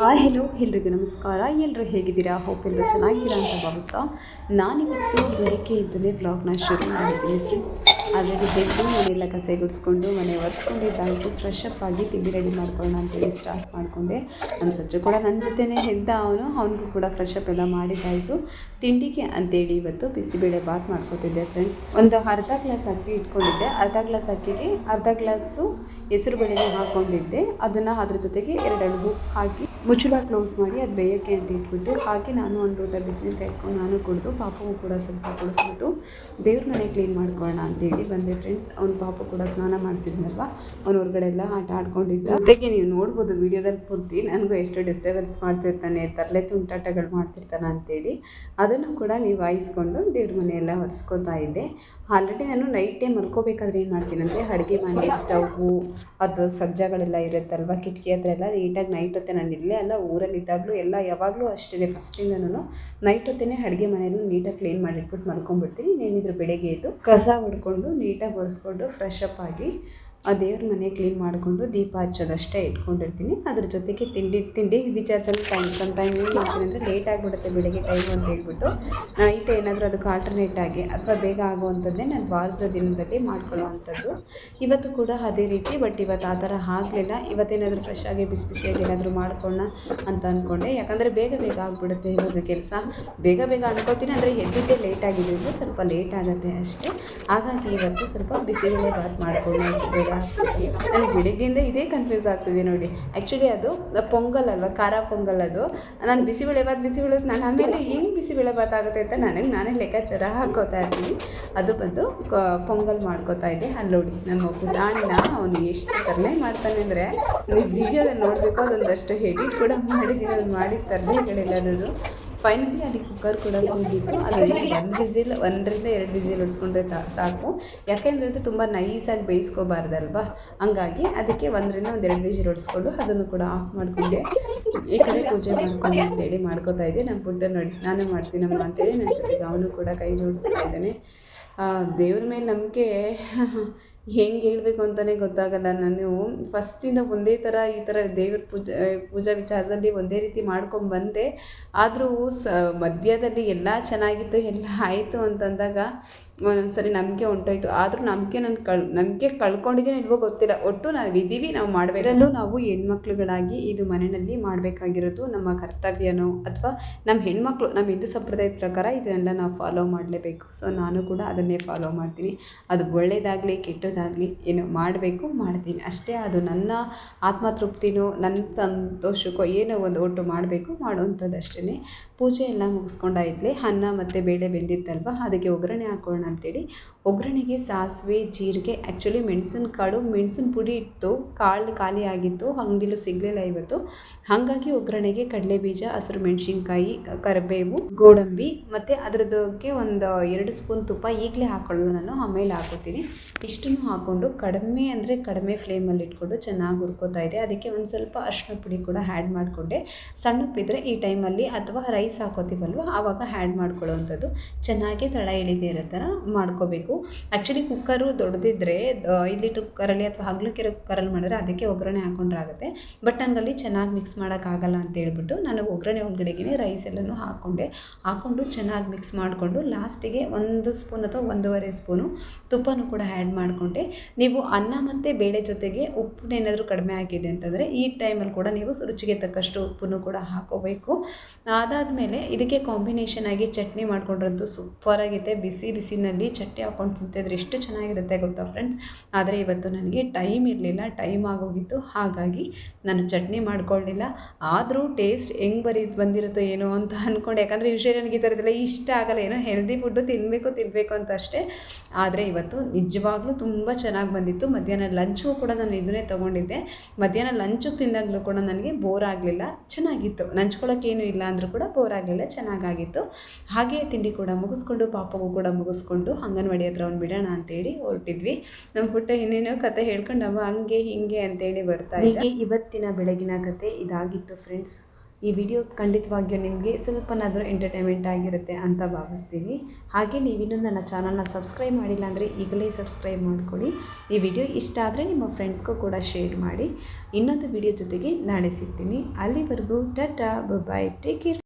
Hi hello ಎಲ್ರಿಗೂ ನಮಸ್ಕಾರ. ಎಲ್ಲರೂ ಹೇಗಿದ್ದೀರಾ? ಹೋಪ್ ಎಲ್ಲರೂ ಚೆನ್ನಾಗಿದ್ದೀರಾ ಅಂತ ಭಾವಿಸ್ತಾ ನಾನಿವತ್ತು ಬೆಳಗ್ಗೆ ಇದ್ದಲೇ ವ್ಲಾಗ್ನ ಶುರು ಮಾಡಿದ್ದೀನಿ ಫ್ರೆಂಡ್ಸ್ ಆಲ್ರೆಡಿ ಬೆಳಗ್ಗೆ ಮನೆಯೆಲ್ಲ ಕಸೆ ಗುಡಿಸ್ಕೊಂಡು ಮನೆ ಒರೆಸ್ಕೊಂಡಿದ್ದಾಯಿತು. ಫ್ರೆಶ್ ಅಪ್ ಆಗಿ ತಿಂಡಿ ರೆಡಿ ಮಾಡ್ಕೊಳ್ಳೋಣ ಅಂತೇಳಿ ಸ್ಟಾರ್ಟ್ ಮಾಡಿಕೊಂಡೆ. ನಮ್ಮ ಸಜ್ಜು ಕೂಡ ನನ್ನ ಜೊತೆನೇ ಎದ್ದ ಅವನು. ಅವನಿಗೂ ಕೂಡ ಫ್ರೆಶ್ ಅಪ್ ಎಲ್ಲ ಮಾಡಿದ್ದಾಯಿತು. ತಿಂಡಿಗೆ ಅಂತೇಳಿ ಇವತ್ತು ಬಿಸಿಬೇಳೆ ಬಾತ್ ಮಾಡ್ಕೊತಿದ್ದೆ ಫ್ರೆಂಡ್ಸ್ ಒಂದು ಅರ್ಧ ಗ್ಲಾಸ್ ಅಕ್ಕಿ ಇಟ್ಕೊಂಡಿದ್ದೆ. ಅರ್ಧ ಗ್ಲಾಸ್ ಅಕ್ಕಿಗೆ ಅರ್ಧ ಗ್ಲಾಸು ಹೆಸರು ಬೇಳೆಗೆ ಹಾಕ್ಕೊಂಡಿದ್ದೆ ಅದನ್ನು ಅದ್ರ ಜೊತೆಗೆ ಎರಡು ಹಾಕಿ ಮುಚ್ಚಳ ಕ್ಲೋಸ್ ಮಾಡಿ ಅದು ಬೇಯೋಕ್ಕೆ ಅಂತ ಇಟ್ಬಿಟ್ಟು ಹಾಗೆ ನಾನು ಒಂದು ಲೋಟ ಬಿಸಿನೀರು ಕಾಯಿಸ್ಕೊಂಡು ನಾನು ಕುಡಿದು ಪಾಪವು ಕೂಡ ಸ್ವಲ್ಪ ಕುಡಿಸ್ಬಿಟ್ಟು ದೇವ್ರ ಮನೆ ಕ್ಲೀನ್ ಮಾಡ್ಕೊಳ್ಳೋಣ ಅಂತೇಳಿ ಬಂದೆ ಫ್ರೆಂಡ್ಸ್. ಅವ್ನ ಪಾಪ ಕೂಡ ಸ್ನಾನ ಮಾಡಿಸಿದ್ನಲ್ವ? ಅವ್ನ ಹೊರಗಡೆ ಎಲ್ಲ ಆಟ ಆಡ್ಕೊಂಡಿದ್ದ. ಜೊತೆಗೆ ನೀವು ನೋಡ್ಬೋದು ವೀಡಿಯೋದಲ್ಲಿ ಪೂರ್ತಿ ನನಗೂ ಎಷ್ಟು ಡಿಸ್ಟರ್ಬೆನ್ಸ್ ಮಾಡ್ತಿರ್ತಾನೆ, ತರಲೆ ತುಂಟಾಟಗಳು ಮಾಡ್ತಿರ್ತಾನೆ ಅಂತೇಳಿ. ಅದನ್ನು ಕೂಡ ನೀವು ವಾಯಿಸ್ಕೊಂಡು ದೇವ್ರ ಮನೆಯೆಲ್ಲ ಒರೆಸ್ಕೊತಾ ಇದ್ದೆ. ಆಲ್ರೆಡಿ ನಾನು ನೈಟ್ ಟೈಮ್ ಮಲ್ಕೋಬೇಕಾದ್ರೆ ಏನು ಮಾಡ್ತೀನಿ ಅಂದರೆ ಅಡುಗೆ ಮನೆ ಸ್ಟವ್ ಅದು ಸಜ್ಜಗಳೆಲ್ಲ ಇರುತ್ತಲ್ವ, ಕಿಟಕಿ ಹತ್ರ ಎಲ್ಲ ನೀಟಾಗಿ ನೈಟ್ ಹೊತ್ತೆ ನಾನು ಇಲ್ಲೇ ಅಲ್ಲ ಊರಲ್ಲಿ ಇದ್ದಾಗಲೂ ಎಲ್ಲ ಯಾವಾಗಲೂ ಅಷ್ಟೇ ಫಸ್ಟಿಂದನೂ ನೈಟ್ ಹೊತ್ತೇ ಅಡುಗೆ ಮನೆಯನ್ನು ನೀಟಾಗಿ ಕ್ಲೀನ್ ಮಾಡಿಟ್ಬಿಟ್ಟು ಮಲ್ಕೊಂಡ್ಬಿಡ್ತೀನಿ. ಇನ್ನೇನಿದ್ರು ಬೆಳಗ್ಗೆ ಎದ್ದು ಕಸ ಹೊಡ್ಕೊಂಡು ನೀಟಾಗಿ ಒರೆಸ್ಕೊಂಡು ಫ್ರೆಶ್ ಅಪ್ ಆಗಿ ಆ ದೇವ್ರ ಮನೆ ಕ್ಲೀನ್ ಮಾಡಿಕೊಂಡು ದೀಪ ಹಚ್ಚೋದಷ್ಟೇ ಇಟ್ಕೊಂಡಿರ್ತೀನಿ. ಅದ್ರ ಜೊತೆಗೆ ತಿಂಡಿ ತಿಂಡಿ ವಿಚಾರದಲ್ಲಿ ಟೈಮ್ ಸಮ್ ಟೈಮ್ ಏನು ಮಾಡ್ತೀನಿ ಅಂದರೆ ಲೇಟ್ ಆಗಿಬಿಡುತ್ತೆ ಬೆಳಗ್ಗೆ ಟೈಮ್ ಅಂತ ಹೇಳ್ಬಿಟ್ಟು. ನೈಟ್ ಏನಾದರೂ ಅದಕ್ಕೆ ಆಲ್ಟರ್ನೇಟ್ ಆಗಿ ಅಥವಾ ಬೇಗ ಆಗುವಂಥದ್ದೇ ನಾನು ವಾರದ ದಿನದಲ್ಲಿ ಮಾಡ್ಕೊಳ್ಳುವಂಥದ್ದು. ಇವತ್ತು ಕೂಡ ಅದೇ ರೀತಿ ಬಟ್ ಇವತ್ತು ಆ ಥರ ಆಗಲಿಲ್ಲ. ಇವತ್ತೇನಾದರೂ ಫ್ರೆಶ್ ಆಗಿ ಬಿಸಿ ಬಿಸಿಯಾಗಿ ಏನಾದರೂ ಮಾಡ್ಕೊಳ್ಳೋಣ ಅಂತ ಅಂದ್ಕೊಂಡೆ ಯಾಕಂದರೆ ಬೇಗ ಬೇಗ ಆಗಿಬಿಡುತ್ತೆ ಇವಾಗ ಕೆಲಸ. ಬೇಗ ಬೇಗ ಅನ್ಕೋತೀನಿ ಅಂದರೆ ಎದ್ದಿದ್ದೇ ಲೇಟ್ ಆಗಿದೆ ಸ್ವಲ್ಪ ಲೇಟ್ ಆಗುತ್ತೆ ಅಷ್ಟೇ. ಹಾಗಾಗಿ ಇವತ್ತು ಸ್ವಲ್ಪ ಬಿಸಿಬೇಳೆ ಬಾತ್ ಮಾಡ್ಕೊಳ್ಳೋಣ ಬೇಗ ನನಗೆ ಬೆಳಿಗ್ಗೆಯಿಂದ ಇದೇ ಕನ್ಫ್ಯೂಸ್ ಆಗ್ತಿದೆ ನೋಡಿ. ಆ್ಯಕ್ಚುಲಿ ಅದು ಪೊಂಗಲ್ ಅಲ್ವಾ, ಖಾರ ಪೊಂಗಲ್ ಅದು. ನಾನು ಬಿಸಿಬೇಳೆ ಬಾತ್ ಬಿಸಿಬೇಳೆ ಬಾತ್ ನಾನು ಆಮೇಲೆ ಹೆಂಗೆ ಬಿಸಿಬೇಳೆ ಬಾತ್ ಆಗುತ್ತೆ ಅಂತ ನನಗೆ ನಾನೇ ಲೆಕ್ಕಾಚಾರ ಹಾಕೋತಾ ಇರ್ತೀನಿ. ಅದು ಬಂದು ಪೊಂಗಲ್ ಮಾಡ್ಕೋತಾ ಇದ್ದೆ. ಅಲ್ಲಿ ನೋಡಿ ನಮ್ಮ ಪುಟಾಣಿನ ಅವನು ಎಷ್ಟು ತರಲೆ ಮಾಡ್ತಾನೆ ಅಂದರೆ, ನೀವು ವಿಡಿಯೋದಲ್ಲಿ ನೋಡಬೇಕು, ಅದೊಂದಷ್ಟು ಎಡಿಟ್ ಕೂಡ ಮಾಡಿದ್ದೀನಿ, ಅವ್ನು ಮಾಡಿದ ತರಲೆಗಳೆಲ್ಲರೂ ಫೈನಲಿ ಅಲ್ಲಿ ಕುಕ್ಕರ್ ಕೂಡ ಹೋಗಿದ್ದು ಅದರಲ್ಲಿ ಒಂದು ವಿಸಿಲ್, ಒಂದರಿಂದ ಎರಡು ವಿಸಿಲ್ ಹೊಡ್ಸ್ಕೊಂಡ್ರೆ ಸಾಕು. ಯಾಕೆಂದ್ರೆ ಅದು ತುಂಬ ನೈಸಾಗಿ ಬೇಯಿಸ್ಕೋಬಾರ್ದಲ್ವಾ? ಹಂಗಾಗಿ ಅದಕ್ಕೆ ಒಂದರಿಂದ ಒಂದು ಎರಡು ವಿಸಿಲ್ ಹೊಡ್ಸ್ಕೊಂಡು ಅದನ್ನು ಕೂಡ ಆಫ್ ಮಾಡಿಕೊಂಡೆ. ಈ ಕಡೆ ಪೂಜೆ ಮಾಡ್ಕೊಂಡು ಅಂತೇಳಿ ಮಾಡ್ಕೋತಾ ಇದ್ದೆ. ನಮ್ಮ ಪುಟ್ಟ ನೋಡಿ, ನಾನೇ ಮಾಡ್ತೀನಮ್ಮ ಅಂತೇಳಿ ನನ್ನ ಜೊತೆಗೆ ಅವನು ಕೂಡ ಕೈ ಜೋಡಿಸ್ತಾ ಇದ್ದಾನೆ. ದೇವ್ರ ಮೇಲೆ ನಂಬಿಕೆ. ಹೆಂಗೆ ಹೇಳಬೇಕು ಅಂತಲೇ ಗೊತ್ತಾಗಲ್ಲ. ನಾನು ಫಸ್ಟಿಂದ ಒಂದೇ ಥರ ಈ ಥರ ದೇವ್ರ ಪೂಜೆ ಪೂಜಾ ವಿಚಾರದಲ್ಲಿ ಒಂದೇ ರೀತಿ ಮಾಡ್ಕೊಂಡು ಬಂದೆ. ಆದರೂ ಸ ಮಧ್ಯದಲ್ಲಿ ಎಲ್ಲ ಚೆನ್ನಾಗಿತ್ತು, ಎಲ್ಲ ಆಯಿತು ಅಂತಂದಾಗ ಒಂದೊಂದು ಸರಿ ನಂಬಿಕೆ ಹೊಂಟೋಯ್ತು ಆದರೂ ನಂಬಿಕೆ ನಾನು ಕಳ್ ನಂಬಿಕೆ ಕಳ್ಕೊಂಡಿದ್ದೀನಿ ಇಲ್ವೋ ಗೊತ್ತಿಲ್ಲ. ಒಟ್ಟು ನಾವು ಇದ್ದೀವಿ ನಾವು ಮಾಡಬೇಕಲ್ಲೂ ನಾವು ಹೆಣ್ಮಕ್ಳುಗಳಾಗಿ ಇದು ಮನೆಯಲ್ಲಿ ಮಾಡಬೇಕಾಗಿರೋದು ನಮ್ಮ ಕರ್ತವ್ಯನೋ ಅಥವಾ ನಮ್ಮ ಹೆಣ್ಮಕ್ಳು ನಮ್ಮ ಹಿಂದೂ ಸಂಪ್ರದಾಯದ ಪ್ರಕಾರ ಇದನ್ನೆಲ್ಲ ನಾವು ಫಾಲೋ ಮಾಡಲೇಬೇಕು. ಸೊ ನಾನು ಕೂಡ ಅದನ್ನೇ ಫಾಲೋ ಮಾಡ್ತೀನಿ. ಅದು ಒಳ್ಳೇದಾಗಲಿ ಕೆಟ್ಟದಾಗಲಿ ಏನು ಮಾಡಬೇಕು ಮಾಡ್ತೀನಿ. ಅಷ್ಟೇ ಅದು ನನ್ನ ಆತ್ಮತೃಪ್ತಿನೋ ನನ್ನ ಸಂತೋಷಕ್ಕೋ ಏನೋ ಒಂದು ಒಟ್ಟು ಮಾಡಬೇಕು ಮಾಡುವಂಥದ್ದು ಅಷ್ಟೇ ಪೂಜೆ ಎಲ್ಲ ಮುಗಿಸ್ಕೊಂಡಾಯ್ತಲೇ ಅನ್ನ ಮತ್ತು ಬೇಳೆ ಬೆಂದಿತ್ತಲ್ವ? ಅದಕ್ಕೆ ಒಗ್ಗರಣೆ ಹಾಕೋಣ ಅಂತೇಳಿ. ಒಗ್ಗರಣೆಗೆ ಸಾಸಿವೆ, ಜೀರಿಗೆ ಆ್ಯಕ್ಚುಲಿ ಮೆಣಸಿನ ಕಾಳು, ಮೆಣಸಿನ ಪುಡಿ ಇತ್ತು. ಕಾಳು ಖಾಲಿ ಆಗಿತ್ತು, ಅಂಗಡಿಲೂ ಸಿಗಲಿಲ್ಲ ಇವತ್ತು. ಹಾಗಾಗಿ ಒಗ್ಗರಣೆಗೆ ಕಡಲೆ ಬೀಜ ಹಸಿರು ಮೆಣಸಿನ್ಕಾಯಿ, ಕರಿಬೇವು, ಗೋಡಂಬಿ ಮತ್ತು ಅದರದಕ್ಕೆ ಒಂದು ಎರಡು ಸ್ಪೂನ್ ತುಪ್ಪ ಈಗಲೇ ಹಾಕೊಳ್ಳೋದು ನಾನು, ಆಮೇಲೆ ಹಾಕೋತೀನಿ. ಇಷ್ಟನ್ನು ಹಾಕ್ಕೊಂಡು ಕಡಿಮೆ ಅಂದರೆ ಕಡಿಮೆ ಫ್ಲೇಮಲ್ಲಿ ಇಟ್ಕೊಂಡು ಚೆನ್ನಾಗಿ ಹುರ್ಕೋತಾ ಇದೆ. ಅದಕ್ಕೆ ಒಂದು ಸ್ವಲ್ಪ ಅರಿಶಿನ ಪುಡಿ ಕೂಡ ಆ್ಯಡ್ ಮಾಡಿಕೊಂಡೆ. ಸಣ್ಣಪ್ಪಿದ್ರೆ ಈ ಟೈಮಲ್ಲಿ ಅಥವಾ ರೈಸ್ ಹಾಕೋತೀವಲ್ವ, ಆವಾಗ ಆ್ಯಡ್ ಮಾಡ್ಕೊಳ್ಳೋವಂಥದ್ದು. ಚೆನ್ನಾಗಿ ತಳ ಇಳಿದೇ ಇರೋ ಥರ ಮಾಡ್ಕೋಬೇಕು. ಆ್ಯಕ್ಚುಲಿ ಕುಕ್ಕರು ದೊಡ್ಡದಿದ್ದರೆ ಐದು ಲೀಟ್ರ್ ಕುಕ್ಕರಲ್ಲಿ ಅಥವಾ ಹಗ್ಲಕ್ಕಿರೋ ಕುಕ್ಕರಲ್ಲಿ ಮಾಡಿದ್ರೆ ಅದಕ್ಕೆ ಒಗ್ಗರಣೆ ಹಾಕೊಂಡ್ರೆ ಆಗುತ್ತೆ ಬಟ್ ನನಗಲ್ಲಿ ಚೆನ್ನಾಗಿ ಮಿಕ್ಸ್ ಮಾಡೋಕ್ಕಾಗಲ್ಲ ಅಂತ ಹೇಳ್ಬಿಟ್ಟು ನಾನು ಒಗ್ಗರಣೆ ಒಳಗಡೆಗೆ ರೈಸ್ ಎಲ್ಲನೂ ಹಾಕ್ಕೊಂಡೆ ಹಾಕ್ಕೊಂಡು ಚೆನ್ನಾಗಿ ಮಿಕ್ಸ್ ಮಾಡಿಕೊಂಡು ಲಾಸ್ಟಿಗೆ ಒಂದು ಸ್ಪೂನ್ ಅಥವಾ ಒಂದೂವರೆ ಸ್ಪೂನು ತುಪ್ಪನೂ ಕೂಡ ಆ್ಯಡ್ ಮಾಡಿಕೊಂಡೆ. ನೀವು ಅನ್ನ ಮತ್ತು ಬೇಳೆ ಜೊತೆಗೆ ಉಪ್ಪು ಏನಾದರೂ ಕಡಿಮೆ ಆಗಿದೆ ಅಂತಂದರೆ ಈ ಟೈಮಲ್ಲಿ ಕೂಡ ನೀವು ರುಚಿಗೆ ತಕ್ಕಷ್ಟು ಉಪ್ಪನ್ನು ಕೂಡ ಹಾಕೋಬೇಕು. ಅದಾದಮೇಲೆ ಇದಕ್ಕೆ ಕಾಂಬಿನೇಷನ್ ಆಗಿ ಚಟ್ನಿ ಮಾಡ್ಕೊಂಡ್ರಂತೂ ಸೂಪರಾಗಿದೆ ಬಿಸಿ ಬಿಸಿನಲ್ಲಿ ಚಟ್ನಿ ಹಾಕ್ಕೊಂಡು ತಿಂತಿದ್ರೆ ಎಷ್ಟು ಚೆನ್ನಾಗಿರುತ್ತೆ ಗೊತ್ತಾ ಫ್ರೆಂಡ್ಸ್ ಆದರೆ ಇವತ್ತು ನನಗೆ ಟೈಮ್ ಇರಲಿಲ್ಲ ಟೈಮ್ ಆಗೋಗಿತ್ತು. ಹಾಗಾಗಿ ನಾನು ಚಟ್ನಿ ಮಾಡ್ಕೊಳ್ಳಿಲ್ಲ ಆದರೂ ಟೇಸ್ಟ್ ಹೆಂಗೆ ಬರೀ, ಬಂದಿರುತ್ತೋ ಏನೋ ಅಂತ ಅಂದ್ಕೊಂಡು ಯಾಕಂದರೆ ಯೂಶ್ವಲಿ ನನಗೆ ಈ ಥರದ್ದೆಲ್ಲ ಇಷ್ಟ ಆಗಲ್ಲ. ಏನೋ ಹೆಲ್ದಿ ಫುಡ್ಡು ತಿನ್ನಬೇಕು ತಿನ್ನಬೇಕು ಅಂತ ಅಷ್ಟೇ. ಆದರೆ ಇವತ್ತು ನಿಜವಾಗ್ಲೂ ತುಂಬ ಚೆನ್ನಾಗಿ ಬಂದಿತ್ತು. ಮಧ್ಯಾಹ್ನ ಲಂಚ್ಗೂ ಕೂಡ ನಾನು ಇದನ್ನೇ ತೊಗೊಂಡಿದ್ದೆ. ಮಧ್ಯಾಹ್ನ ಲಂಚಿಗೆ ತಿಂದಾಗಲೂ ಕೂಡ ನನಗೆ ಬೋರ್ ಆಗಲಿಲ್ಲ. ಚೆನ್ನಾಗಿತ್ತು. ನಂಚ್ಕೊಳ್ಳೋಕ್ಕೇನು ಇಲ್ಲ ಅಂದರೂ ಕೂಡ ಬೋರ್ ಆಗಲಿಲ್ಲ. ಚೆನ್ನಾಗಾಗಿತ್ತು. ಹಾಗೆಯೇ ತಿಂಡಿ ಕೂಡ ಮುಗಿಸ್ಕೊಂಡು, ಪಾಪಗೂ ಕೂಡ ಮುಗಿಸ್ಕೊಂಡು ಅಂಗನವಾಡಿ ಹತ್ರ ಒಂದು ಬಿಡೋಣ ಅಂತೇಳಿ ಹೊರಟಿದ್ವಿ. ನಮ್ಮ ಪುಟ್ಟ ಇನ್ನೇನೋ ಕತೆ ಹೇಳ್ಕೊಂಡು ಅವ ಹಂಗೆ ಹಿಂಗೆ ಅಂತೇಳಿ ಬರ್ತಾ ಇದ್ದೀವಿ ಇವತ್ತಿನ ಬೆಳಗಿನ ಕತೆ ಇದಾಗಿತ್ತು ಫ್ರೆಂಡ್ಸ್ ಈ ವಿಡಿಯೋ ಖಂಡಿತವಾಗಿಯೂ ನಿಮಗೆ ಸ್ವಲ್ಪನಾದರೂ ಎಂಟರ್ಟೈನ್ಮೆಂಟ್ ಆಗಿರುತ್ತೆ ಅಂತ ಭಾವಿಸ್ತೀನಿ. ಹಾಗೆ ನೀವಿನ್ನೂ ನನ್ನ ಚಾನಲ್ನ ಸಬ್ಸ್ಕ್ರೈಬ್ ಮಾಡಿಲ್ಲ ಅಂದರೆ ಈಗಲೇ ಸಬ್ಸ್ಕ್ರೈಬ್ ಮಾಡ್ಕೊಳ್ಳಿ. ಈ ವಿಡಿಯೋ ಇಷ್ಟ ಆದರೆ ನಿಮ್ಮ ಫ್ರೆಂಡ್ಸ್ಗೂ ಕೂಡ ಶೇರ್ ಮಾಡಿ. ಇನ್ನೊಂದು ವಿಡಿಯೋ ಜೊತೆಗೆ ನಾಳೆ ಸಿಗ್ತೀನಿ. ಅಲ್ಲಿವರೆಗೂ ಟಾಟಾ ಬಾಯ್ ಟೇಕ್ ಕೇರ್